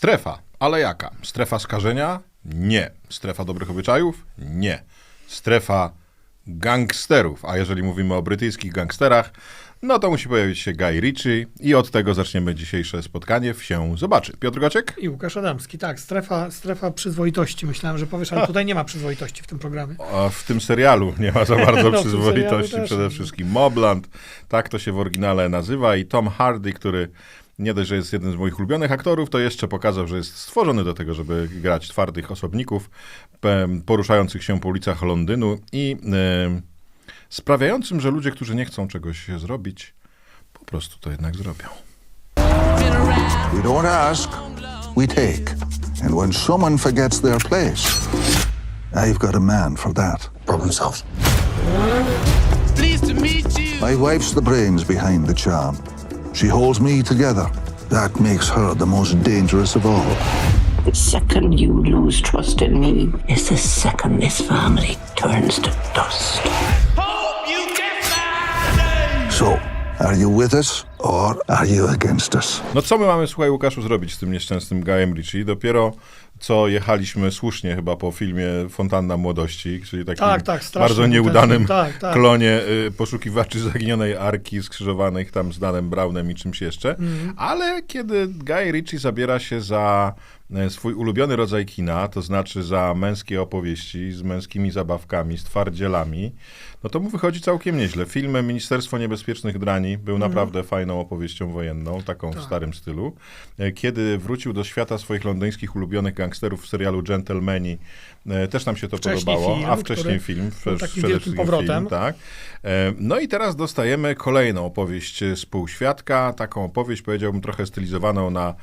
Strefa, ale jaka? Strefa skażenia? Nie. Strefa dobrych obyczajów? Nie. Strefa gangsterów, a jeżeli mówimy o brytyjskich gangsterach, no to musi pojawić się Guy Ritchie i od tego zaczniemy dzisiejsze spotkanie w się zobaczy. Piotr Gociek? I Łukasz Adamski, tak, strefa, strefa przyzwoitości. Myślałem, że powiesz, ale tutaj nie ma przyzwoitości w tym programie. A w tym serialu nie ma za bardzo No, przyzwoitości, przede wszystkim Mobland, tak to się w oryginale nazywa i Tom Hardy, który nie dość, że jest jednym z moich ulubionych aktorów, to jeszcze pokazał, że jest stworzony do tego, żeby grać twardych osobników poruszających się po ulicach Londynu i em, sprawiającym, że ludzie, którzy nie chcą czegoś zrobić, po prostu to jednak zrobią. We don't ask, we take. And when someone forgets their place, I've got a man for that. Problem solved. Pleased to meet you. My wife's the brains behind the charm. She holds me together. That makes her the most dangerous of all. The second you lose trust in me is the second this family turns to dust. Hope you get name. So, are you with us or are you against us? No co my mamy, słuchaj Łukaszu, zrobić z tym nieszczęsnym Guyem Ritchie? Dopiero co jechaliśmy słusznie chyba po filmie Fontanna Młodości, czyli takim Tak, tak, bardzo nieudanym film, tak, tak. klonie y, poszukiwaczy zaginionej arki skrzyżowanych tam z Danem Brownem i czymś jeszcze. Mhm. Ale kiedy Guy Ritchie zabiera się za swój ulubiony rodzaj kina, to znaczy za męskie opowieści z męskimi zabawkami, z twardzielami, no to mu wychodzi całkiem nieźle. Film Ministerstwo Niebezpiecznych Drani był Mhm. naprawdę fajną opowieścią wojenną, taką Tak. w starym stylu. E, Kiedy wrócił do świata swoich londyńskich ulubionych gangsterów w serialu Gentlemani, e, też nam się to Wcześniej podobało, film, a wcześniej film, przede wszystkim powrotem. Film, tak. E, No i teraz dostajemy kolejną opowieść e, Spółświadka, taką opowieść powiedziałbym trochę stylizowaną na e,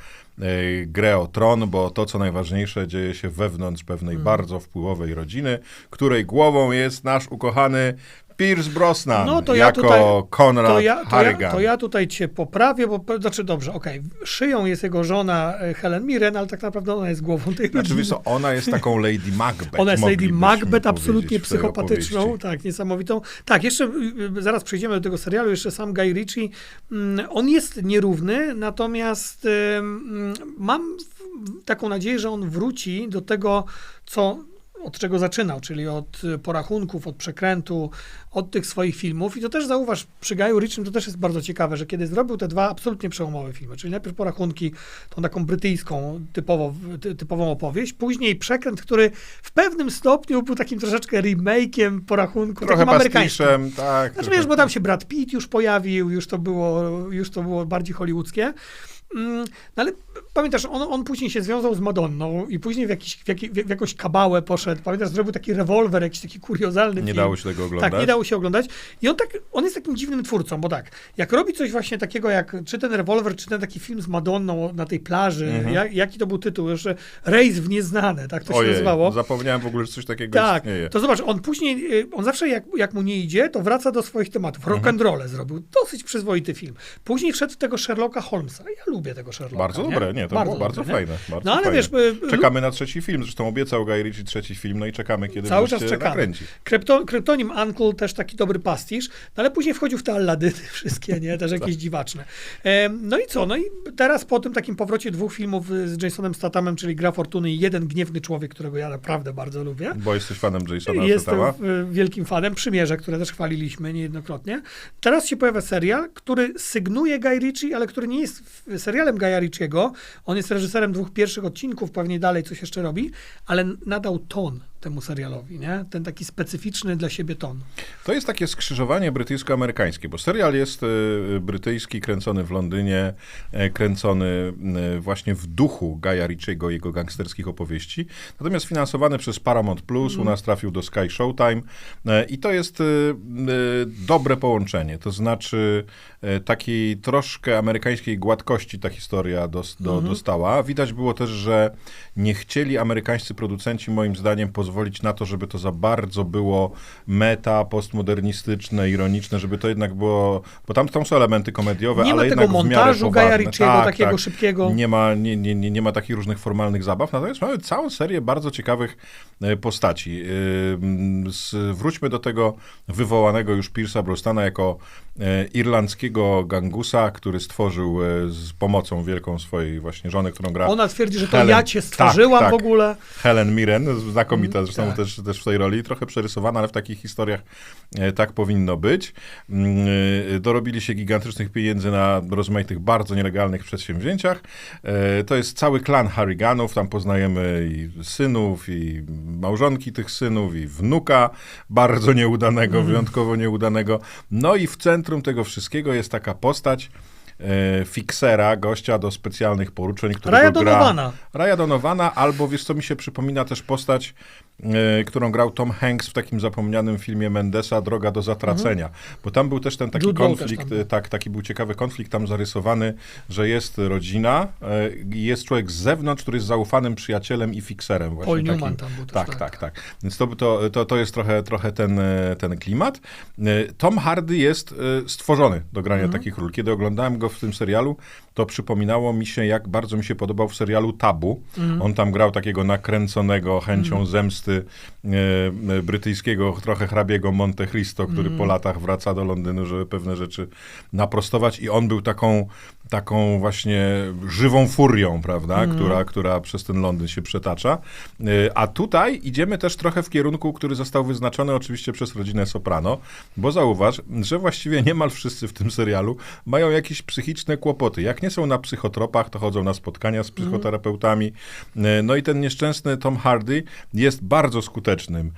grę o tron, bo to co najważniejsze dzieje się wewnątrz pewnej Mm. bardzo wpływowej rodziny, której głową jest nasz ukochany Pierce Brosnan No to ja jako tutaj, Konrad to ja, to, ja, to ja tutaj cię poprawię, bo znaczy dobrze, okej, szyją jest jego żona e, Helen Mirren, ale tak naprawdę ona jest głową tej Znaczy, rodziny. co, ona jest taką Lady Macbeth. Ona jest Lady Macbeth, absolutnie psychopatyczną, opowieści. tak, niesamowitą. Tak, jeszcze y, y, zaraz przejdziemy do tego serialu, jeszcze sam Guy Ritchie. mm, On jest nierówny, natomiast mm, mam taką nadzieję, że on wróci do tego, co od czego zaczynał, czyli od porachunków, od przekrętu, od tych swoich filmów. I to też zauważ, przy Gaju Ritchie to też jest bardzo ciekawe, że kiedy zrobił te dwa absolutnie przełomowe filmy, czyli najpierw porachunki, tą taką brytyjską typowo, ty, typową opowieść, później przekręt, który w pewnym stopniu był takim troszeczkę remake'iem porachunku, Trochę takim amerykańskim. tak. Znaczy wiesz, bo tam się Brad Pitt już pojawił, już to było, już to było bardziej hollywoodzkie. Mm, No ale pamiętasz, on, on później się związał z Madonną i później w, jakiś, w, jaki, w jakąś kabałę poszedł. Pamiętasz, zrobił taki rewolwer, jakiś taki kuriozalny Nie film. dało się tego oglądać. Tak, nie dało się oglądać. I on tak, on jest takim dziwnym twórcą, bo tak, jak robi coś właśnie takiego jak, czy ten rewolwer, czy ten taki film z Madonną na tej plaży, Mhm. jak, jaki to był tytuł, jeszcze Rejs w nieznane, tak to się Ojej, nazywało. zapomniałem w ogóle, że coś takiego Tak, istnieje. to zobacz, on później, y, on zawsze jak, jak mu nie idzie, to wraca do swoich tematów. Mhm. Rock and roll zrobił, dosyć przyzwoity film. Później wszedł w tego Sherlocka Holmesa. Ja lubię tego Sherlocka. Bardzo dobre, nie, to było bardzo dobre, nie? fajne. Bardzo No ale fajne. wiesz, y, Czekamy na trzeci film, zresztą obiecał Guy Ritchie trzeci film, no i czekamy, kiedy Cały czas czekamy. nakręci. Krypto, kryptonim Uncle też taki dobry pastisz, no ale później wchodził w te Alladyny wszystkie, nie? Też jakieś dziwaczne. Em, no i co? No i teraz po tym takim powrocie dwóch filmów y, z Jasonem Stathamem, czyli Gra Fortuny i Jeden Gniewny Człowiek, którego ja naprawdę bardzo lubię. Bo jesteś fanem Jasona Jestem Stathama. y, wielkim fanem Przymierze, które też chwaliliśmy niejednokrotnie. Teraz się pojawia serial, który sygnuje Guy Ritchie, ale który nie jest serialem Guy'a Ritchiego. On jest reżyserem dwóch pierwszych odcinków, pewnie dalej coś jeszcze robi, ale nadał ton temu serialowi, nie? Ten taki specyficzny dla siebie ton. To jest takie skrzyżowanie brytyjsko-amerykańskie, bo serial jest e, brytyjski, kręcony w Londynie, e, kręcony e, właśnie w duchu Gaja Ritchiego, jego gangsterskich opowieści, natomiast finansowany przez Paramount Plus, u nas trafił do Sky Showtime e, i to jest dobre połączenie, to znaczy e, takiej troszkę amerykańskiej gładkości ta historia dos, do, dostała. Widać było też, że nie chcieli amerykańscy producenci moim zdaniem poza pozwolić na to, żeby to za bardzo było meta, postmodernistyczne, ironiczne, żeby to jednak było, bo tam, tam są elementy komediowe, Nie ma ale tego jednak w miarę montażu Gaja poważne. Ritchiego, takiego szybkiego. Nie ma, nie, nie, nie, nie ma takich różnych formalnych zabaw, natomiast mamy całą serię bardzo ciekawych e, postaci. Wróćmy do tego wywołanego już Pierce'a Brostana jako irlandzkiego gangusa, który stworzył e, z pomocą wielką swojej właśnie żony, którą gra Ona twierdzi, że to Helen- ja cię stworzyłam tak, w tak. ogóle. Helen Mirren, znakomita zresztą tak. też, też w tej roli, trochę przerysowana, ale w takich historiach e, tak powinno być. Mm, e, Dorobili się gigantycznych pieniędzy na rozmaitych, bardzo nielegalnych przedsięwzięciach. E, To jest cały klan Harriganów, tam poznajemy i synów, i małżonki tych synów, i wnuka bardzo nieudanego, wyjątkowo nieudanego. No i w centrum tego wszystkiego jest taka postać, e, fiksera, gościa do specjalnych poruczeń, którego Raya gra... Donowana. Raya Donowana, albo wiesz co, mi się przypomina też postać, którą grał Tom Hanks w takim zapomnianym filmie Mendesa, Droga do zatracenia. Bo tam był też ten taki Jude konflikt, e, tak, taki był ciekawy konflikt tam zarysowany, że jest rodzina e, i jest człowiek z zewnątrz, który jest zaufanym przyjacielem i fikserem. Właśnie Paul takim. Newman tam był też, tak, tak. tak, tak. Więc to, to, to, to jest trochę, trochę ten, e, ten klimat. E, Tom Hardy jest e, stworzony do grania Mhm. takich ról. Kiedy oglądałem go w tym serialu, to przypominało mi się, jak bardzo mi się podobał w serialu Tabu. Mhm. On tam grał takiego nakręconego chęcią zemsty e, e, brytyjskiego, trochę hrabiego Monte Cristo, który Mhm. po latach wraca do Londynu, żeby pewne rzeczy naprostować i on był taką, taką właśnie żywą furią, prawda, Mhm. która, która przez ten Londyn się przetacza. E, A tutaj idziemy też trochę w kierunku, który został wyznaczony oczywiście przez rodzinę Soprano, bo zauważ, że właściwie niemal wszyscy w tym serialu mają jakieś psychiczne kłopoty. Jak nie są na psychotropach, to chodzą na spotkania z psychoterapeutami. E, No i ten nieszczęsny Tom Hardy jest bardzo skutecznym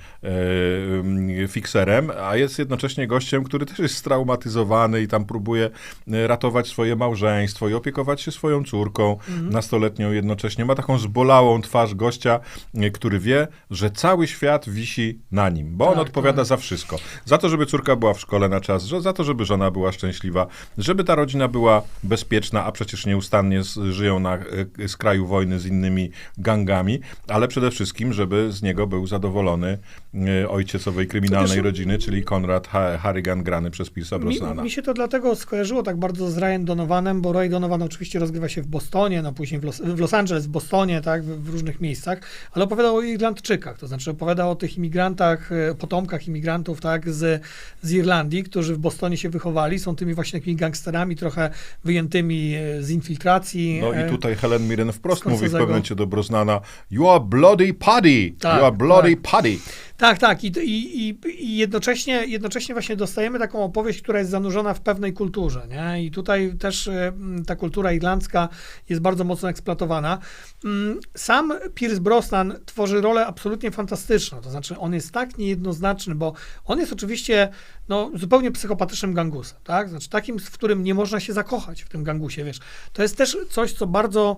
e, fikserem, a jest jednocześnie gościem, który też jest straumatyzowany i tam próbuje e, ratować swoje małżeństwo i opiekować się swoją córką nastoletnią jednocześnie. Ma taką zbolałą twarz gościa, e, który wie, że cały świat wisi na nim, bo on Tak, odpowiada za wszystko. Za to, żeby córka była w szkole na czas, za to, żeby żona była szczęśliwa, żeby ta rodzina była bezpieczna, a przecież nieustannie z, żyją na e, skraju wojny z innymi gangami, ale przede wszystkim, żeby z niego był zadowolony e, ojciec owej kryminalnej też- rodziny, czyli Konrad ha Harrigan grany przez Mi, Brosnana. mi się to dlatego skojarzyło tak bardzo z Ryan Donovanem, bo Ray Donovan oczywiście rozgrywa się w Bostonie, no później w Los, w Los Angeles, w Bostonie, tak, w, w różnych miejscach, ale opowiadał o Irlandczykach, to znaczy opowiadał o tych imigrantach, e, potomkach imigrantów, tak, z, z Irlandii, którzy w Bostonie się wychowali, są tymi właśnie takimi gangsterami, trochę wyjętymi e, z infiltracji. No i tutaj Helen Mirren wprost mówi w pewnym momencie do Brosnana You are bloody paddy! Tak, you are bloody tak. paddy! Tak, tak. I, i, i, jednocześnie, jednocześnie właśnie dostajemy taką opowieść, która jest zanurzona w pewnej kulturze. Nie? I tutaj też e, ta kultura irlandzka jest bardzo mocno eksploatowana. Mm, Sam Pierce Brosnan tworzy rolę absolutnie fantastyczną. To znaczy, on jest tak niejednoznaczny, bo on jest oczywiście no, zupełnie psychopatycznym gangusem. Tak? Znaczy, takim, w którym nie można się zakochać w tym gangusie. Wiesz. To jest też coś, co bardzo,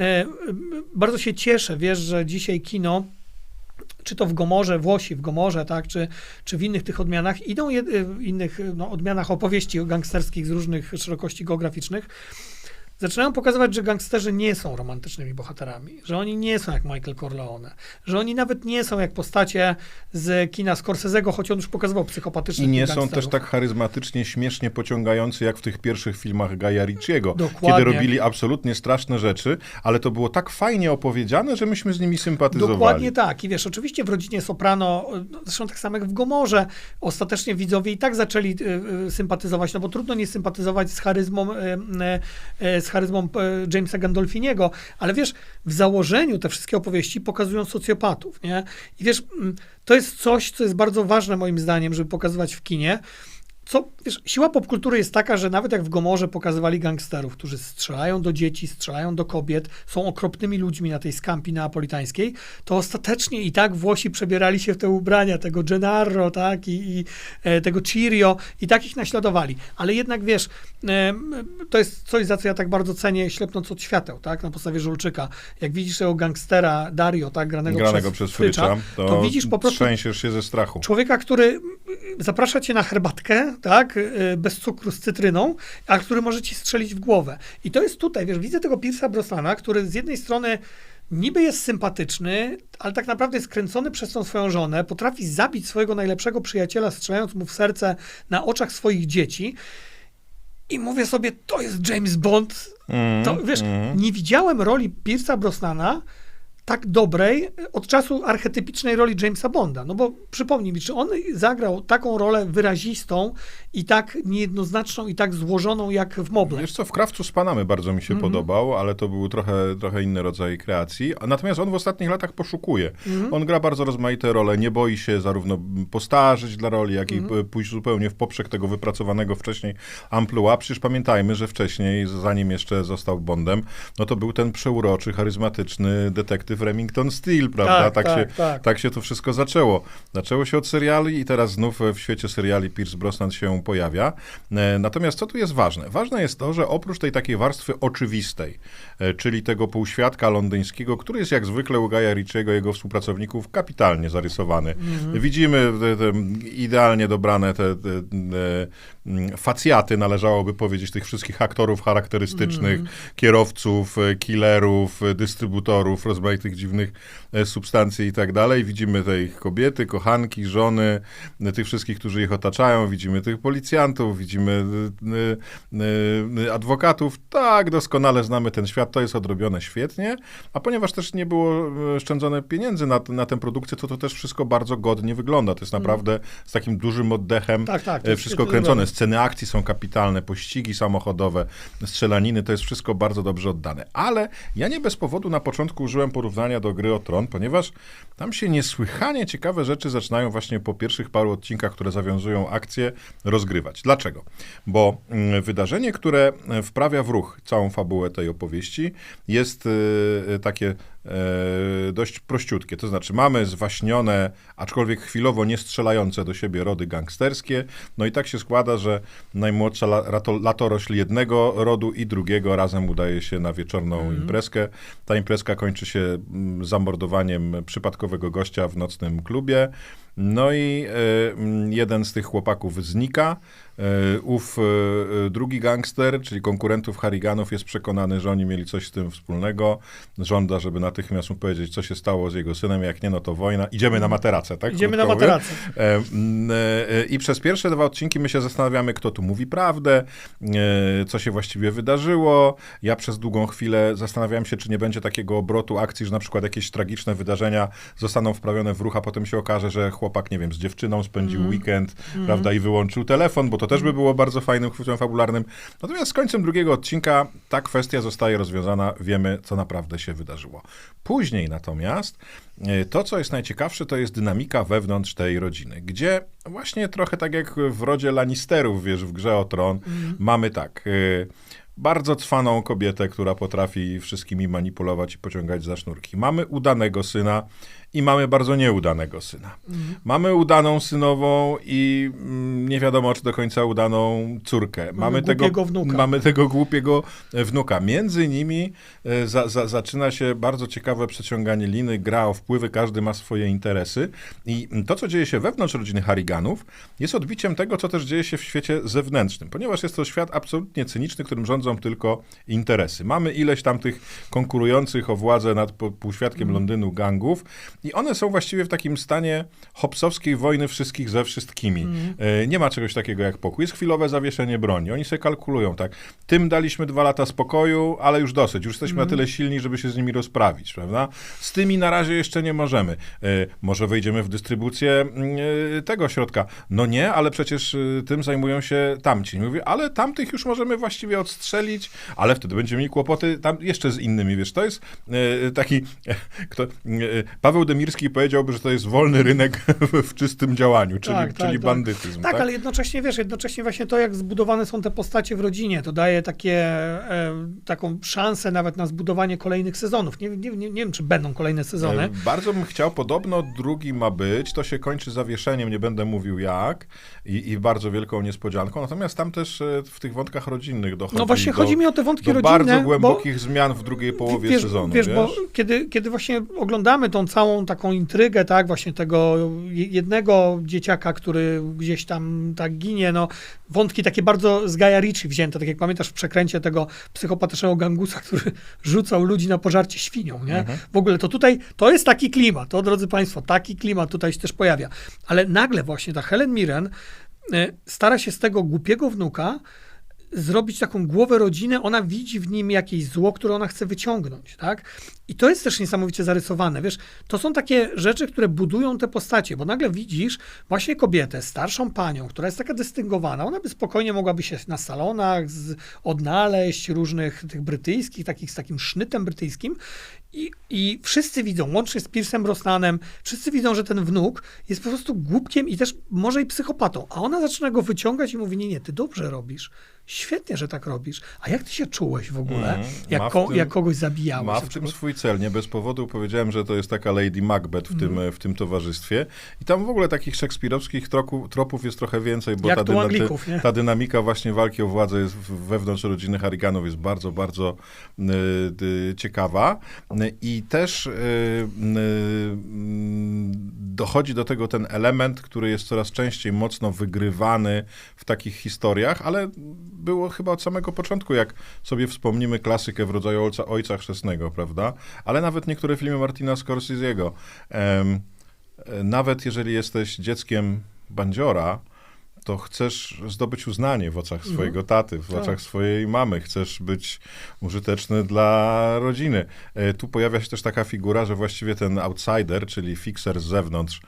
e, bardzo się cieszę, wiesz, że dzisiaj kino czy to w Gomorze, Włosi w Gomorze, tak, czy, czy w innych tych odmianach, idą w innych no, odmianach opowieści gangsterskich z różnych szerokości geograficznych, zaczynają pokazywać, że gangsterzy nie są romantycznymi bohaterami, że oni nie są jak Michael Corleone, że oni nawet nie są jak postacie z kina Scorsese'ego, choć on już pokazywał psychopatycznych I nie są też tak charyzmatycznie, śmiesznie pociągający jak w tych pierwszych filmach Gaja Ricciego, Dokładnie. kiedy robili absolutnie straszne rzeczy, ale to było tak fajnie opowiedziane, że myśmy z nimi sympatyzowali. Dokładnie tak. I wiesz, oczywiście w rodzinie Soprano, no, zresztą tak samo jak w Gomorze, ostatecznie widzowie i tak zaczęli y, y, sympatyzować, no bo trudno nie sympatyzować z charyzmą, y, z charyzmą y, Jamesa Gandolfiniego, ale wiesz, w założeniu te wszystkie opowieści pokazują socjopatów, nie? I wiesz, mm, to jest coś, co jest bardzo ważne moim zdaniem, żeby pokazywać w kinie, co, wiesz, siła popkultury jest taka, że nawet jak w Gomorze pokazywali gangsterów, którzy strzelają do dzieci, strzelają do kobiet, są okropnymi ludźmi na tej skampi neapolitańskiej, to ostatecznie i tak Włosi przebierali się w te ubrania tego Gennaro, tak, i, i e, tego Cirio i tak ich naśladowali. Ale jednak, wiesz, e, to jest coś, za co ja tak bardzo cenię, ślepnąc od świateł, tak, na podstawie Żulczyka. Jak widzisz tego gangstera Dario, tak, granego, Granego przez, przez Frycza, to, to widzisz po prostu trzęsiesz się ze strachu. człowieka, który y, zaprasza cię na herbatkę, tak, y, bez cukru z cytryną, a który może ci strzelić w głowę. I to jest tutaj, wiesz, widzę tego Pierce'a Brosnana, który z jednej strony niby jest sympatyczny, ale tak naprawdę jest kręcony przez tą swoją żonę, potrafi zabić swojego najlepszego przyjaciela, strzelając mu w serce na oczach swoich dzieci. I mówię sobie, to jest James Bond. To, wiesz, nie widziałem roli Pierce'a Brosnana tak dobrej od czasu archetypicznej roli Jamesa Bonda. No bo przypomnij mi, czy on zagrał taką rolę wyrazistą i tak niejednoznaczną i tak złożoną jak w Moble? Wiesz co, w Krawcu z Panamy bardzo mi się Mhm. podobał, ale to był trochę, trochę inny rodzaj kreacji. Natomiast on w ostatnich latach poszukuje. Mhm. On gra bardzo rozmaite role, nie boi się zarówno postarzyć dla roli, jak Mhm. i p- pójść zupełnie w poprzek tego wypracowanego wcześniej amplua. Przecież pamiętajmy, że wcześniej, zanim jeszcze został Bondem, no to był ten przeuroczy, charyzmatyczny detektyw Remington Steele, prawda? Tak, tak, się, tak. tak się to wszystko zaczęło. Zaczęło się od seriali i teraz znów w świecie seriali Pierce Brosnan się pojawia. E, Natomiast co tu jest ważne? Ważne jest to, że oprócz tej takiej warstwy oczywistej, e, czyli tego półświadka londyńskiego, który jest jak zwykle u Gaja Ritchiego, jego współpracowników, kapitalnie zarysowany. Widzimy te, te idealnie dobrane te, te, mm, facjaty, należałoby powiedzieć, tych wszystkich aktorów charakterystycznych, kierowców, e, killerów, e, dystrybutorów, rozmaitych dziwnych e, substancji i tak dalej. Widzimy te ich kobiety, kochanki, żony, tych wszystkich, którzy ich otaczają. Widzimy tych policjantów, widzimy adwokatów. Tak, doskonale znamy ten świat. To jest odrobione świetnie. A ponieważ też nie było szczędzone pieniędzy na, na tę produkcję, to to też wszystko bardzo godnie wygląda. To jest naprawdę z takim dużym oddechem Mm. Tak, tak, jest wszystko kręcone. zrobione. Sceny akcji są kapitalne, pościgi samochodowe, strzelaniny, to jest wszystko bardzo dobrze oddane. Ale ja nie bez powodu na początku użyłem porównania do gry o tron, ponieważ tam się niesłychanie ciekawe rzeczy zaczynają właśnie po pierwszych paru odcinkach, które zawiązują akcję, rozgrywać. Dlaczego? Bo mm, wydarzenie, które e, wprawia w ruch całą fabułę tej opowieści, jest e, takie e, dość prościutkie. To znaczy mamy zwaśnione, aczkolwiek chwilowo nie strzelające do siebie rody gangsterskie. No i tak się składa, że najmłodsza la, rato, latorośl jednego rodu i drugiego razem udaje się na wieczorną imprezkę. Ta imprezka kończy się mm, zamordowaniem przypadkowego gościa w nocnym klubie. No i e, jeden z tych chłopaków znika. E, ów e, drugi gangster, czyli konkurentów Harriganów, jest przekonany, że oni mieli coś z tym wspólnego. Żąda, żeby natychmiast mu powiedzieć, co się stało z jego synem. Jak nie, no to wojna. Idziemy na materacę, tak? Idziemy na materacę. I przez pierwsze dwa odcinki my się zastanawiamy, kto tu mówi prawdę, co się właściwie wydarzyło. Ja przez długą chwilę zastanawiałem się, czy nie będzie takiego obrotu akcji, że na przykład jakiees tragiczne wydarzenia zostaną wprawione w ruch, a potem się okaże, że chłopak, nie wiem, z dziewczyną spędził weekend, prawda, i wyłączył telefon, bo to też by było bardzo fajnym chwytem fabularnym. Natomiast z końcem drugiego odcinka ta kwestia zostaje rozwiązana, wiemy, co naprawdę się wydarzyło. Później natomiast e, to, co jest najciekawsze, to jest dynamika wewnątrz tej rodziny, gdzie właśnie trochę tak jak w rodzie Lannisterów, wiesz, w grze o tron, mamy tak. y, Bardzo cwaną kobietę, która potrafi wszystkimi manipulować i pociągać za sznurki. Mamy udanego syna i mamy bardzo nieudanego syna. Mamy udaną synową i mm, nie wiadomo, czy do końca udaną córkę. Mamy, tego, głupiego wnuka. mamy tego głupiego e, wnuka. Między nimi e, za, za, zaczyna się bardzo ciekawe przeciąganie liny, gra o wpływy, każdy ma swoje interesy. I to, co dzieje się wewnątrz rodziny Harriganów, jest odbiciem tego, co też dzieje się w świecie zewnętrznym, ponieważ jest to świat absolutnie cyniczny, którym rządzą tylko interesy. Mamy ileś tam tych konkurujących o władzę nad półświadkiem Londynu gangów i one są właściwie w takim stanie hopsowskiej wojny wszystkich ze wszystkimi. E, Nie ma czegoś takiego jak pokój. Jest chwilowe zawieszenie broni. Oni sobie kalkulują, tak. Tym daliśmy dwa lata spokoju, ale już dosyć. Już jesteśmy na tyle silni, żeby się z nimi rozprawić, prawda? Z tymi na razie jeszcze nie możemy. E, Może wejdziemy w dystrybucję mm, e, tego środka. No nie, ale przecież tym zajmują się tamci. Mówię, ale tamtych już możemy właściwie odstrzelić, ale wtedy będziemy mieli kłopoty tam jeszcze z innymi, wiesz, to jest taki, kto, Paweł Demirski powiedziałby, że to jest wolny rynek w czystym działaniu, czyli, Tak, tak, czyli tak. bandytyzm, Tak, tak? ale jednocześnie, wiesz, jednocześnie właśnie to, jak zbudowane są te postacie w rodzinie, to daje takie, e, taką szansę nawet na zbudowanie kolejnych sezonów. Nie, nie, nie, nie wiem, czy będą kolejne sezony. E, Bardzo bym chciał, podobno drugi ma być, to się kończy zawieszeniem, nie będę mówił jak, i, i bardzo wielką niespodzianką, natomiast tam też e, w tych wątkach rodzinnych dochodzi No właśnie do, chodzi mi o te wątki do rodzinne, bardzo bo- głębokich zmian w drugiej połowie wiesz, sezonu, wiesz, wiesz? bo kiedy, kiedy właśnie oglądamy tą całą taką intrygę, tak, właśnie tego je- jednego dzieciaka, który gdzieś tam tak ginie, no, wątki takie bardzo z Gaja Ricci wzięte, tak jak pamiętasz w przekręcie tego psychopatycznego gangusa, który rzucał ludzi na pożarcie świnią, nie? W ogóle to tutaj, to jest taki klimat, to drodzy Państwo, taki klimat tutaj się też pojawia. Ale nagle właśnie ta Helen Mirren e, stara się z tego głupiego wnuka zrobić taką głowę rodziny, ona widzi w nim jakieś zło, które ona chce wyciągnąć, tak? I to jest też niesamowicie zarysowane, wiesz, to są takie rzeczy, które budują te postacie, bo nagle widzisz właśnie kobietę, starszą panią, która jest taka dystyngowana, ona by spokojnie mogłaby się na salonach z, odnaleźć różnych tych brytyjskich, takich z takim sznytem brytyjskim i, i wszyscy widzą, łącznie z Piersem Brosnanem, wszyscy widzą, że ten wnuk jest po prostu głupkiem i też może i psychopatą, a ona zaczyna go wyciągać i mówi, nie, nie, ty dobrze robisz, świetnie, że tak robisz, a jak ty się czułeś w ogóle, Mhm. jak, ko- tym- jak kogoś zabijałeś? Ma w tym swój cel. Nie bez powodu powiedziałem, że to jest taka Lady Macbeth w, tym, Mhm. w tym towarzystwie. I tam w ogóle takich szekspirowskich troku, tropów jest trochę więcej, bo ta, dyna- Anglików, ta dynamika właśnie walki o władzę jest wewnątrz rodziny Harriganów jest bardzo, bardzo y, y, ciekawa. I też y, y, dochodzi do tego ten element, który jest coraz częściej mocno wygrywany w takich historiach, ale było chyba od samego początku, jak sobie wspomnimy klasykę w rodzaju Ojca, Ojca Chrzestnego, prawda? Ale nawet niektóre filmy Martina Scorsese'ego. E, nawet jeżeli jesteś dzieckiem bandziora, to chcesz zdobyć uznanie w oczach swojego taty, w Tak. oczach swojej mamy. Chcesz być użyteczny dla rodziny. E, Tu pojawia się też taka figura, że właściwie ten outsider, czyli fixer z zewnątrz,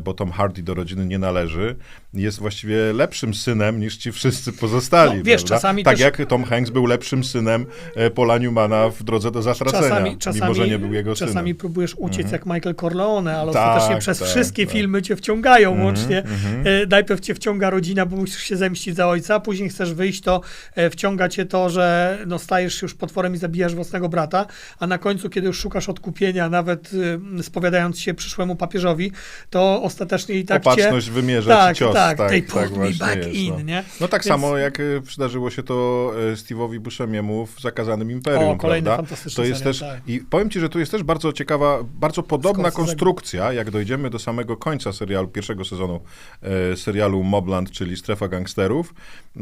bo Tom Hardy do rodziny nie należy, jest właściwie lepszym synem niż ci wszyscy pozostali. No, wiesz, czasami tak też- jak Tom Hanks był lepszym synem e, Paula Newmana w drodze do zatracenia, Czasami, czasami, mimo że nie był jego czasami synem. próbujesz uciec jak Michael Corleone, ale Tak, ostatecznie przez tak, wszystkie tak. filmy cię wciągają Mhm, łącznie. E, najpierw cię wciąga rodzina, bo musisz się zemścić za ojca, później chcesz wyjść, to e, wciąga cię to, że no, stajesz się już potworem i zabijasz własnego brata, a na końcu, kiedy już szukasz odkupienia, nawet e, spowiadając się przyszłemu papieżowi, to ostatecznie i tak Opatrzność cię... wymierza tak, ci cios. tak, tak, they tak pulled me właśnie back jest, in, no. nie? No tak Więc- samo jak e, przydarzyło się to e, Steve'owi Buscemiemu w Zakazanym Imperium, O, kolejny prawda? fantastyczny To jest serial, też, tak. I powiem ci, że tu jest też bardzo ciekawa, bardzo podobna konstrukcja, jak dojdziemy do samego końca serialu, pierwszego sezonu e, serialu Mobland, czyli Strefa Gangsterów.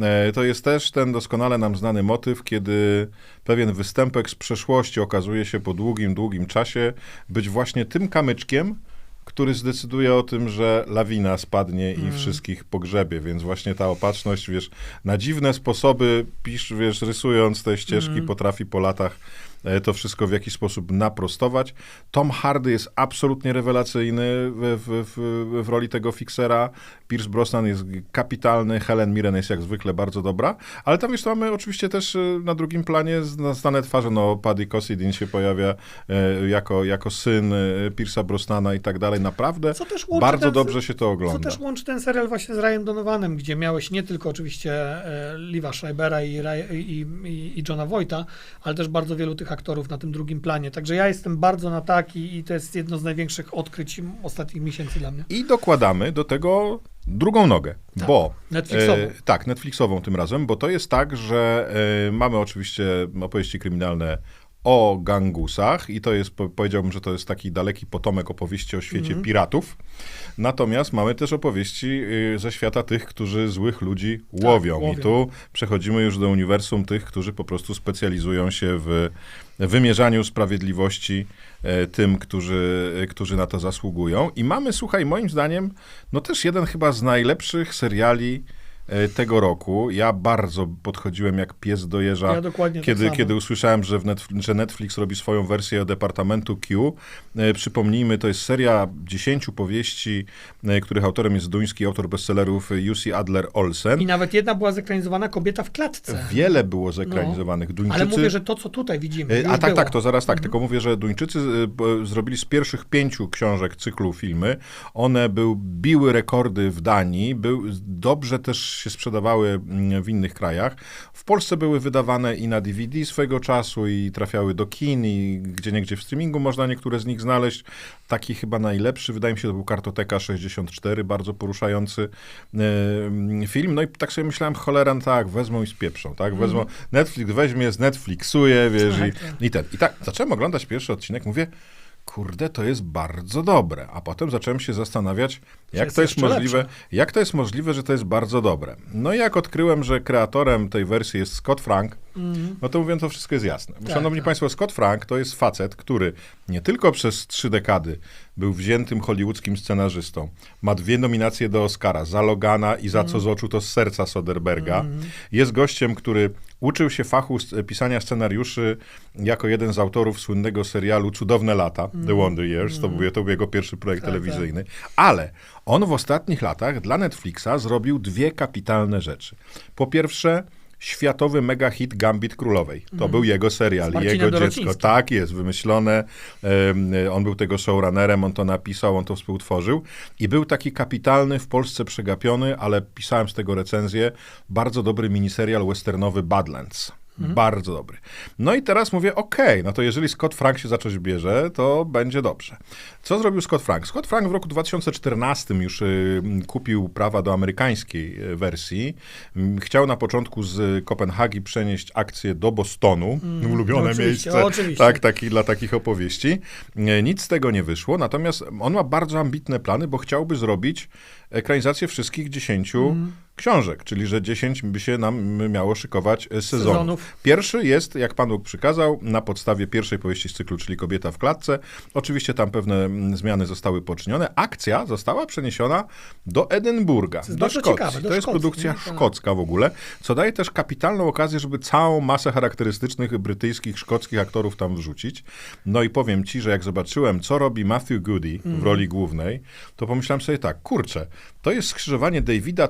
E, to jest też ten doskonale nam znany motyw, kiedy pewien występek z przeszłości okazuje się po długim, długim czasie być właśnie tym kamyczkiem, który zdecyduje o tym, że lawina spadnie i wszystkich pogrzebie, więc właśnie ta opatrzność, wiesz, na dziwne sposoby, pisz, wiesz, rysując te ścieżki, potrafi po latach to wszystko w jakiś sposób naprostować. Tom Hardy jest absolutnie rewelacyjny w, w, w, w roli tego fiksera. Pierce Brosnan jest kapitalny, Helen Mirren jest jak zwykle bardzo dobra, ale tam jeszcze mamy oczywiście też e, na drugim planie zna- znane twarze, no Paddy Considine się pojawia e, jako, jako syn e, Pierce'a Brosnana i tak dalej. Naprawdę Co bardzo ten- dobrze się to Co ogląda. też łączy ten serial właśnie z Ryan Donovanem, gdzie miałeś nie tylko oczywiście e, Liva Schreibera i, i, i, i Johna Voighta, ale też bardzo wielu tych aktorów na tym drugim planie. Także ja jestem bardzo na tak i, i to jest jedno z największych odkryć ostatnich miesięcy dla mnie. I dokładamy do tego drugą nogę, Tak, bo... Netflixową. tak, Netflixową tym razem, bo to jest tak, że e, mamy oczywiście opowieści kryminalne o gangusach i to jest, po, powiedziałbym, że to jest taki daleki potomek opowieści o świecie Mhm. piratów. Natomiast mamy też opowieści y, ze świata tych, którzy złych ludzi łowią. I Tak, łowią. tu przechodzimy już do uniwersum tych, którzy po prostu specjalizują się w wymierzaniu sprawiedliwości e, tym, którzy, e, którzy na to zasługują. I mamy, słuchaj, moim zdaniem, no też jeden chyba z najlepszych seriali tego roku. Ja bardzo podchodziłem jak pies do jeża, Ja tak kiedy, samo. kiedy usłyszałem, że, w Netf- że Netflix robi swoją wersję Departamentu Q. E, przypomnijmy, to jest seria dziesięciu powieści, e, których autorem jest duński autor bestsellerów e, Jussi Adler Olsen. I nawet jedna była zekranizowana kobieta w klatce. Wiele było zekranizowanych. No, Duńczycy... ale mówię, że to, co tutaj widzimy, E, A tak, było. tak, to zaraz tak. Tylko mówię, że Duńczycy e, zrobili z pierwszych pięciu książek cyklu filmy. One był, biły rekordy w Danii, był, dobrze też się sprzedawały mm, w innych krajach. W Polsce były wydawane i na DVD swego czasu, i trafiały do kin, i gdzie niegdzie w streamingu można niektóre z nich znaleźć. Taki chyba najlepszy, wydaje mi się, to był Kartoteka 64, bardzo poruszający e, film. No i tak sobie myślałem, cholera, no tak, wezmą i spieprzą, tak? Wezmą, Netflix weźmie, z Netflixuje, wiesz, Tak, i, tak. i ten. I tak, zacząłem oglądać pierwszy odcinek, mówię, kurde, to jest bardzo dobre. A potem zacząłem się zastanawiać, jak jest to jest możliwe, lepsze. jak to jest możliwe, że to jest bardzo dobre. No i jak odkryłem, że kreatorem tej wersji jest Scott Frank, no to mówię, to wszystko jest jasne. Tak, Szanowni tak. Państwo, Scott Frank to jest facet, który nie tylko przez trzy dekady był wziętym hollywoodzkim scenarzystą, ma dwie nominacje do Oscara, za Logana i za Co z oczu to z serca Soderberga. Jest gościem, który uczył się fachu pisania scenariuszy jako jeden z autorów słynnego serialu Cudowne lata, The Wonder Years, to, był, to był jego pierwszy projekt Tak, telewizyjny, ale on w ostatnich latach dla Netflixa zrobił dwie kapitalne rzeczy. Po pierwsze, światowy mega hit Gambit Królowej. To był jego serial, jego dziecko. Tak jest, wymyślone. Em, On był tego showrunnerem, on to napisał, on to współtworzył. I był taki kapitalny, w Polsce przegapiony, ale pisałem z tego recenzję, bardzo dobry miniserial westernowy Badlands. Mhm. Bardzo dobry. No i teraz mówię, okej, no to jeżeli Scott Frank się za coś bierze, to będzie dobrze. Co zrobił Scott Frank? Scott Frank w roku 2014 już y, kupił prawa do amerykańskiej y, wersji. Mm, Chciał na początku z Kopenhagi przenieść akcję do Bostonu, ulubione Mm, oczywiście, miejsce. oczywiście. Tak, taki, dla takich opowieści. Nic z tego nie wyszło, natomiast on ma bardzo ambitne plany, bo chciałby zrobić ekranizację wszystkich dziesięciu Mhm. Książek, czyli że 10 by się nam miało szykować e, sezonów. Sezonów. Pierwszy jest, jak Pan Bóg przykazał, na podstawie pierwszej powieści z cyklu, czyli Kobieta w klatce. Oczywiście tam pewne mm, zmiany zostały poczynione. Akcja została przeniesiona do Edynburga, jest do Szkocji. ciekawe, do to jest Szkocji, produkcja nie? Tak. szkocka w ogóle, co daje też kapitalną okazję, żeby całą masę charakterystycznych brytyjskich, szkockich aktorów tam wrzucić. No i powiem ci, że jak zobaczyłem, co robi Matthew Goody Mhm. w roli głównej, to pomyślałem sobie tak, kurczę, to jest skrzyżowanie Davida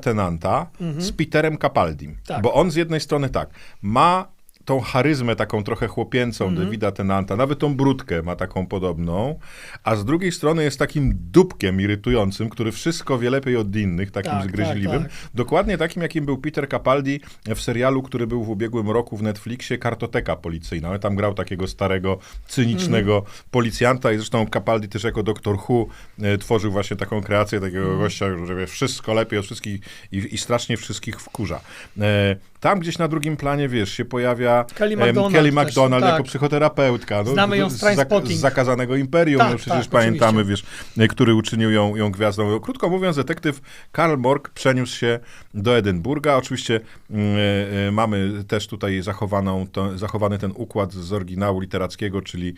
Tennanta z Peterem Capaldim. Mhm. Tak. Bo on z jednej strony tak, ma tą charyzmę taką trochę chłopięcą Mhm. Davida Tennanta, nawet tą brudkę ma taką podobną, a z drugiej strony jest takim dupkiem irytującym, który wszystko wie lepiej od innych, takim Tak, zgryźliwym. tak, tak. Dokładnie takim, jakim był Peter Capaldi w serialu, który był w ubiegłym roku w Netflixie, Kartoteka Policyjna. Tam grał takiego starego, cynicznego Mhm. policjanta i zresztą Capaldi też jako Doktor Who e, tworzył właśnie taką kreację takiego Mhm. gościa, że wie wszystko lepiej od wszystkich i, i strasznie wszystkich wkurza. E, tam gdzieś na drugim planie, wiesz, się pojawia Kelly em, MacDonald Kelly też, MacDonald tak. jako psychoterapeutka. No, Znamy ją z z zakazanego imperium, Tak, no przecież tak, pamiętamy, wiesz, e, który uczynił ją, ją gwiazdą. Krótko mówiąc, detektyw Karl Morg przeniósł się do Edynburga. Oczywiście mm, e, e, mamy też tutaj zachowaną, to, zachowany ten układ z oryginału literackiego, czyli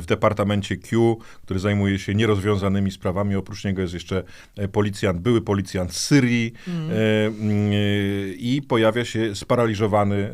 w departamencie Q, który zajmuje się nierozwiązanymi sprawami. Oprócz niego jest jeszcze policjant, były policjant z Syrii mm, e, i pojawia się sparaliżowany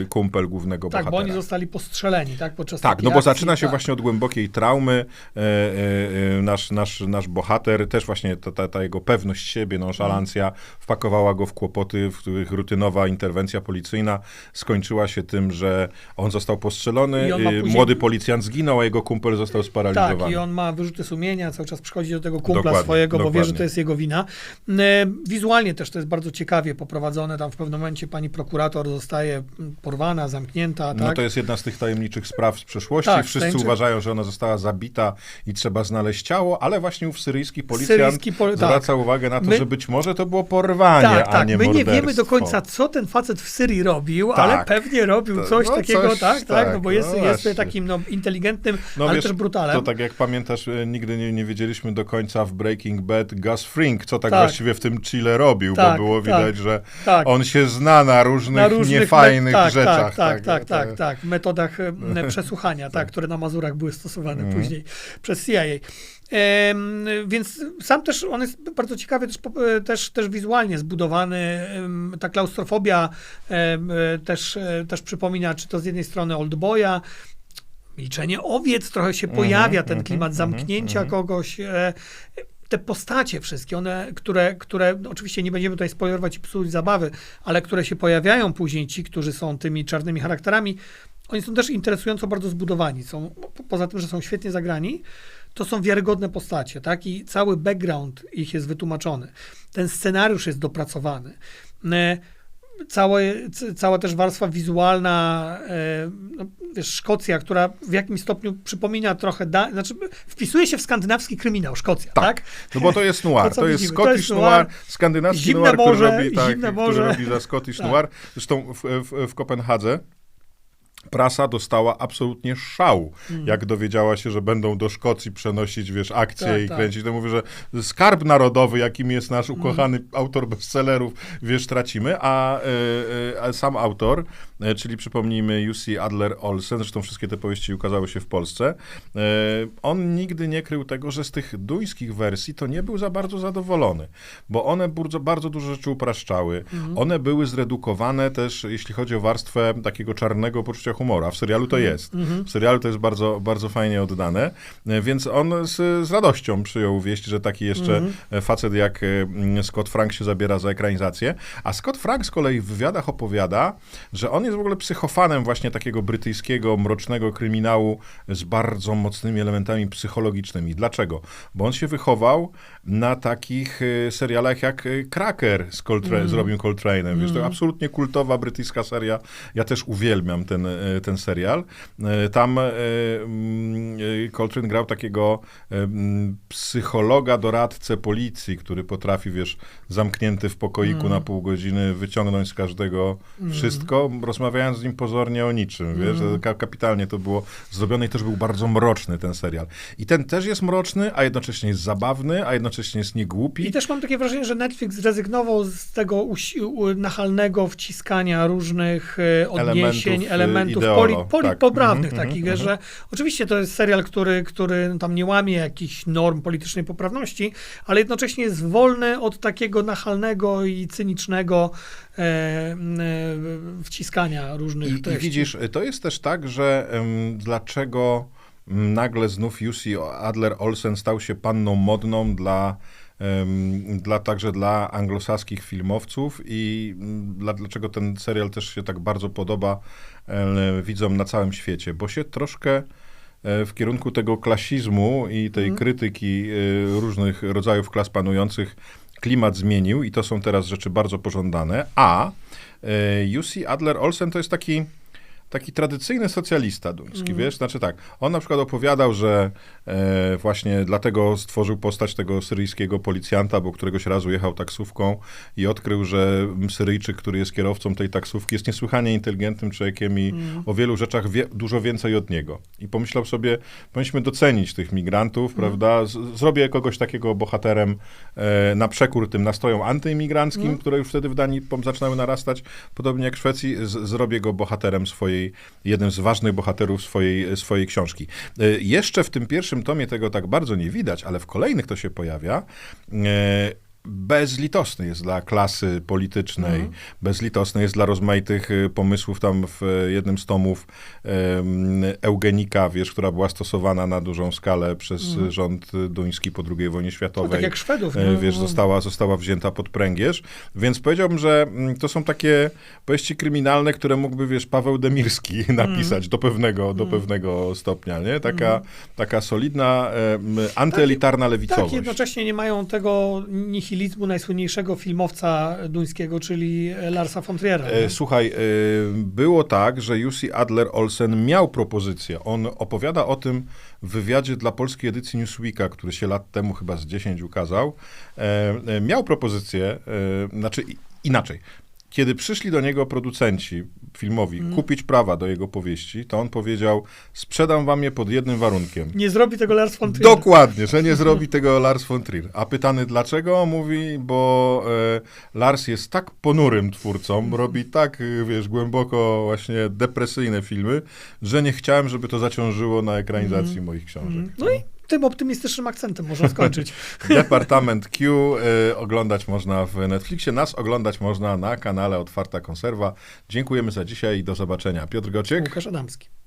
e, kumpel głównego Tak, bo bohatera. oni zostali postrzeleni, tak? Podczas Tak, no bo akcji, zaczyna się tak. właśnie od głębokiej traumy. E, e, e, nasz, nasz, nasz bohater, też właśnie ta, ta, ta jego pewność siebie, nonszalancja, wpakowała go w kłopoty, w których rutynowa interwencja policyjna skończyła się tym, że on został postrzelony, on później- młody policjant zginął, a jego kumpel został sparaliżowany. Tak, i on ma wyrzuty sumienia, cały czas przychodzi do tego kumpla Dokładnie, swojego, bo wie, dokładnie. że to jest jego wina. Wizualnie też to jest bardzo ciekawie poprowadzone. Tam w pewnym momencie pani prokurator zostaje mm, porwana, zamknięta, No tak? to jest jedna z tych tajemniczych spraw z przeszłości. Tak, Wszyscy tajemniczy- uważają, że ona została zabita i trzeba znaleźć ciało, ale właśnie ów syryjski policjant Syryjski pol- tak. zwraca uwagę na to, My- że być może to było porwanie, Tak, a tak. nie My nie wiemy do końca, co ten facet w Syrii robił, Tak. ale pewnie robił coś no takiego, coś tak, tak, no tak, bo jest, no jest takim no, inteligentnym, No ale wiesz, też brutalem. To tak jak pamiętasz, e, nigdy nie, nie wiedzieliśmy do końca w Breaking Bad Gus Fring, co tak, Tak. właściwie w tym Chile robił, Tak, bo było tak, widać, że tak. on się zna na różnych, na różnych niefajnych me- tak, rzeczach. Tak, tak, tak, tak, tak. Metodach e, przesłuchania, tak, które na Mazurach były stosowane Mhm. później przez CIA. Więc sam też, on jest bardzo ciekawy, też, e, też, też wizualnie zbudowany. Ta klaustrofobia e, też, e, też przypomina, czy to z jednej strony Oldboya, Milczenie owiec, trochę się pojawia ten klimat zamknięcia kogoś. E, Te postacie wszystkie, one, które, które no oczywiście nie będziemy tutaj spoilerować i psuć zabawy, ale które się pojawiają później, ci, którzy są tymi czarnymi charakterami, oni są też interesująco bardzo zbudowani. Są, po- poza tym, że są świetnie zagrani, to są wiarygodne postacie, tak? I cały background ich jest wytłumaczony. Ten scenariusz jest dopracowany. Całe, cała też warstwa wizualna, e, no, wiesz, Szkocja, która w jakimś stopniu przypomina trochę, da, znaczy wpisuje się w skandynawski kryminał, Szkocja, tak? Tak. No bo to jest noir, To, to, jest Scottish noir, noir. skandynawski Zimne noir, morze, który robi, tak, zimne który robi za Scottish Tak. noir. Zresztą w, w, w Kopenhadze prasa dostała absolutnie szału, Mm. jak dowiedziała się, że będą do Szkocji przenosić, wiesz, akcje Tak, i tak. kręcić. To mówię, że skarb narodowy, jakim jest nasz Mm. ukochany autor bestsellerów, wiesz, tracimy, a, e, e, a sam autor, e, czyli przypomnijmy UC Adler Olsen, zresztą wszystkie te powieści ukazały się w Polsce, on nigdy nie krył tego, że z tych duńskich wersji to nie był za bardzo zadowolony, bo one bardzo, bardzo dużo rzeczy upraszczały. One były zredukowane też, jeśli chodzi o warstwę takiego czarnego poczucia humoru, a w serialu to jest. W serialu to jest bardzo, bardzo fajnie oddane, e, więc on z, z radością przyjął wieść, że taki jeszcze e, facet jak e, mm, Scott Frank się zabiera za ekranizację, a Scott Frank z kolei w wywiadach opowiada, że on jest w ogóle psychofanem właśnie takiego brytyjskiego, mrocznego kryminału z bardzo mocnymi elementami psychologicznymi. Dlaczego? Bo on się wychował na takich serialach jak Cracker z, Coltra- z Robin Coltrane'em. Wiesz, to absolutnie kultowa brytyjska seria. Ja też uwielbiam ten, ten serial. E, Tam e, mm, e, Coltrane grał takiego e, mm, psychologa, doradcę policji, który potrafi, wiesz, zamknięty w pokoiku na pół godziny wyciągnąć z każdego wszystko, rozmawiając z nim pozornie o niczym, wiesz, ka- kapitalnie to było zrobione i też był bardzo mroczny ten serial. I ten też jest mroczny, a jednocześnie jest zabawny, a jednocześnie jest niegłupi. I też mam takie wrażenie, że Netflix zrezygnował z tego nachalnego wciskania różnych e, odniesień, Elementów, e, elementów, poli, poli, tak. poprawnych Mhm, takich, mhm, wiesz, że oczywiście to jest serial, który, który tam nie łamie jakichś norm politycznej poprawności, ale jednocześnie jest wolny od takiego nachalnego i cynicznego e, e, wciskania różnych I, I treści. widzisz, to jest też tak, że em, dlaczego mm, nagle znów Jussi Adler Olsen stał się panną modną dla, dla także dla anglosaskich filmowców i mm, dla, dlaczego ten serial też się tak bardzo podoba widzom na całym świecie, bo się troszkę e, w kierunku tego klasizmu i tej krytyki e, różnych rodzajów klas panujących klimat zmienił i to są teraz rzeczy bardzo pożądane, a e, Jussi Adler Olsen to jest taki taki tradycyjny socjalista duński, wiesz? Znaczy tak, on na przykład opowiadał, że e, właśnie dlatego stworzył postać tego syryjskiego policjanta, bo któregoś razu jechał taksówką i odkrył, że Syryjczyk, który jest kierowcą tej taksówki, jest niesłychanie inteligentnym człowiekiem i o wielu rzeczach wie dużo więcej od niego. I pomyślał sobie, powinniśmy docenić tych migrantów, prawda? Z, zrobię kogoś takiego bohaterem e, na przekór tym nastrojom antyimigranckim, które już wtedy w Danii zaczynały narastać, podobnie jak w Szwecji, z, zrobię go bohaterem swojej, jednym z ważnych bohaterów swojej, swojej książki. E, Jeszcze w tym pierwszym tomie tego tak bardzo nie widać, ale w kolejnych to się pojawia. Bezlitosny jest dla klasy politycznej, bezlitosny jest dla rozmaitych y, pomysłów. Tam w y, jednym z tomów em, eugenika, wiesz, która była stosowana na dużą skalę przez y, rząd duński po II wojnie no, światowej. tak jak Szwedów. E, no, wiesz, no. została, została wzięta pod pręgierz, więc powiedziałbym, że mm, to są takie powieści kryminalne, które mógłby, wiesz, Paweł Demirski napisać do pewnego, do pewnego stopnia, nie? Taka, taka solidna, em, antyelitarna lewicowość. Tak, jednocześnie nie mają tego nihilizmu najsłynniejszego filmowca duńskiego, czyli Larsa von Triera. E, Słuchaj, e, było tak, że Jussi Adler Olsen miał propozycję. On opowiada o tym w wywiadzie dla polskiej edycji Newsweeka, który się lat temu chyba z 10 ukazał. E, e, Miał propozycję, znaczy inaczej. Kiedy przyszli do niego producenci filmowi Mm. kupić prawa do jego powieści, to on powiedział: Sprzedam wam je pod jednym warunkiem. Nie zrobi tego Lars von Trier. Dokładnie, że nie zrobi tego Lars von Trier. A pytany dlaczego? Mówi, bo e, Lars jest tak ponurym twórcą, robi tak, e, wiesz, głęboko właśnie depresyjne filmy, że nie chciałem, żeby to zaciążyło na ekranizacji moich książek. No i tym optymistycznym akcentem można skończyć. Departament Q e, oglądać można w Netflixie, nas oglądać można na kanale Otwarta Konserwa. Dziękujemy za dzisiaj i do zobaczenia. Piotr Gociek. Łukasz Adamski.